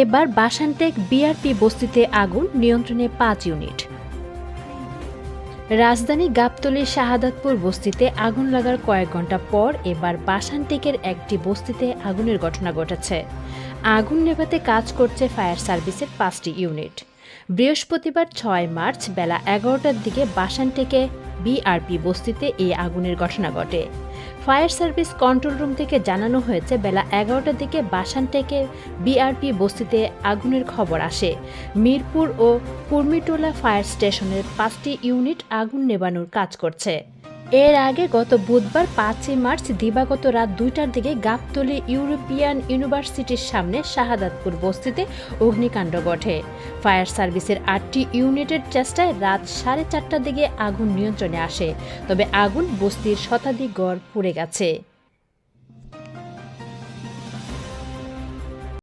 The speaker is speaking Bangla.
এবার বাসানটেক বিআরপি বস্তিতে আগুন নিয়ন্ত্রণে পাঁচ ইউনিট। রাজধানী গাবতলীর শাহাদাতপুর বস্তিতে আগুন লাগার কয়েক ঘণ্টা পর এবার বাসানটেকের একটি বস্তিতে আগুনের ঘটনা ঘটেছে। আগুন নেভাতে কাজ করছে ফায়ার সার্ভিসের পাঁচটি ইউনিট। বৃহস্পতিবার ছয় মার্চ বেলা এগারোটার দিকে বাসানটেকে বিআরপি বস্তিতে এই আগুনের ঘটনা ঘটে। ফায়ার সার্ভিস কন্ট্রোল রুম থেকে জানানো হয়েছে, বেলা এগারোটার দিকে বাসান বাসানটেকে বিআরপি বস্তিতে আগুনের খবর আসে। মিরপুর ও কুর্মিটোলা ফায়ার স্টেশনের পাঁচটি ইউনিট আগুন নেবানোর কাজ করছে। এর আগে গত বুধবার পাঁচই মার্চ দিবাগত রাত দুইটার দিকে গাবতলী ইউরোপিয়ান ইউনিভার্সিটির সামনে শাহাদাতপুর বস্তিতে অগ্নিকাণ্ড ঘটে। ফায়ার সার্ভিসের আটটি ইউনিটের চেষ্টায় রাত সাড়ে চারটার দিকে আগুন নিয়ন্ত্রণে আসে, তবে আগুন বস্তির শতাধিক গড় পুড়ে গেছে।